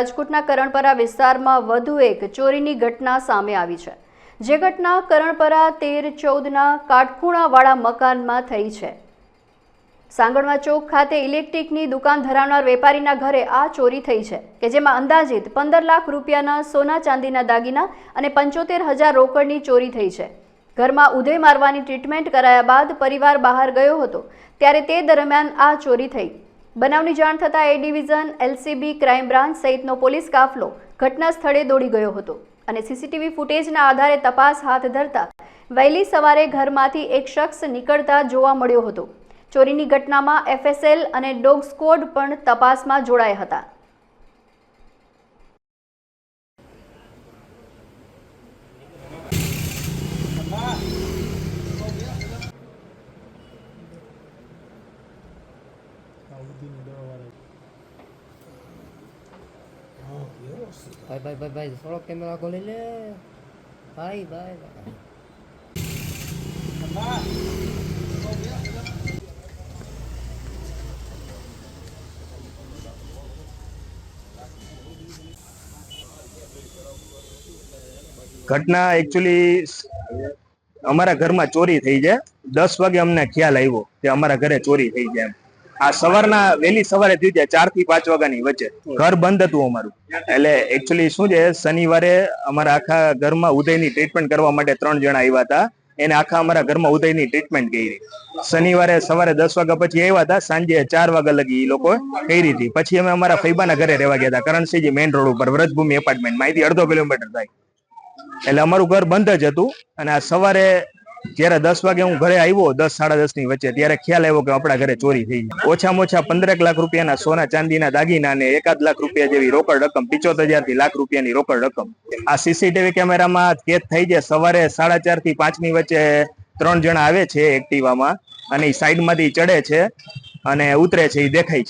રાજકોટના કરણપરા વિસ્તારમાં વધુ એક ચોરીની ઘટના સામે આવી છે. જે ઘટના કરણપરા તેર ચૌદના કાટખૂણાવાળા મકાનમાં થઈ છે. સાંગણવા ચોક ખાતે ઇલેક્ટ્રિકની દુકાન ધરાવનાર વેપારીના ઘરે આ ચોરી થઈ છે, કે જેમાં અંદાજિત પંદર લાખ રૂપિયાના સોના ચાંદીના દાગીના અને પંચોતેર હજાર રોકડની ચોરી થઈ છે. ઘરમાં ઉધે મારવાની ટ્રીટમેન્ટ કરાયા બાદ પરિવાર બહાર ગયો હતો, ત્યારે તે દરમિયાન આ ચોરી થઈ. બનાવની જાણ થતાં A division LCB crime branch સહિતનો પોલીસ કાફલો ઘટના સ્થળે દોડી ગયો હતો અને સીસીટીવી ફૂટેજના આધારે તપાસ હાથ ધરતા વહેલી સવારે ઘરમાંથી એક શખ્સ નીકળતા જોવા મળ્યો હતો. ચોરીની ઘટનામાં એફએસએલ અને ડોગ સ્ક્વોડ પણ તપાસમાં જોડાયા હતા. ભાઈ ભાઈ ભાઈ ભાઈ થોડો કેમેરા ખોલી લે. ભાઈ ભાઈ. ઘટના એકચ્યુઅલી અમારા ઘરમાં ચોરી થઈ છે. દસ વાગે અમને ખ્યાલ આવ્યો કે અમારા ઘરે ચોરી થઈ જાય એમ. આ સવારના વહેલી સવારે થયું છે ચારથી પાંચ વાગ્યાની વચ્ચે. ઘર બંધ હતું અમારું. એટલે એકચ્યુઅલી શું છે શનિવારે અમારા આખા ઘરમાં ઉદયની ટ્રીટમેન્ટ કરવા માટે ત્રણ જણા આવ્યા હતા. એને આખા અમારા ઘરમાં ઉદયની ટ્રીટમેન્ટ કરી. શનિવારે સવારે દસ વાગ્યા પછી આવ્યા હતા સાંજે ચાર વાગ્યા લગી એ લોકો કરી હતી. પછી અમે અમારા ફૈબાના ઘરે રહેવા ગયા હતા કરણસિંહજી મેઇન રોડ ઉપર વ્રજભૂમિ એપાર્ટમેન્ટ અહીંથી અડધો કિલોમીટર થાય. એટલે અમારું ઘર બંધ જ હતું. અને આ સવારે જ્યારે દસ વાગે હું ઘરે આવ્યો, દસ સાડા દસની વચ્ચે, ત્યારે ખ્યાલ આવ્યો કે આપણા ઘરે ચોરી થઈ ગઈ. ઓછામાં ઓછા પંદરેક લાખ રૂપિયાના સોના ચાંદીના દાગીના અને એકાદ લાખ રૂપિયા જેવી રોકડ રકમ, પિચોતેર હજારથી લાખ રૂપિયાની રોકડ રકમ. આ સીસીટીવી કેમેરામાં કેદ થઈ જાય સવારે સાડા ચારથી પાંચની વચ્ચે ત્રણ જણા આવે છે એક્ટિવામાં અને સાઈડમાંથી ચડે છે અને ઉતરે છે એ દેખાય છે.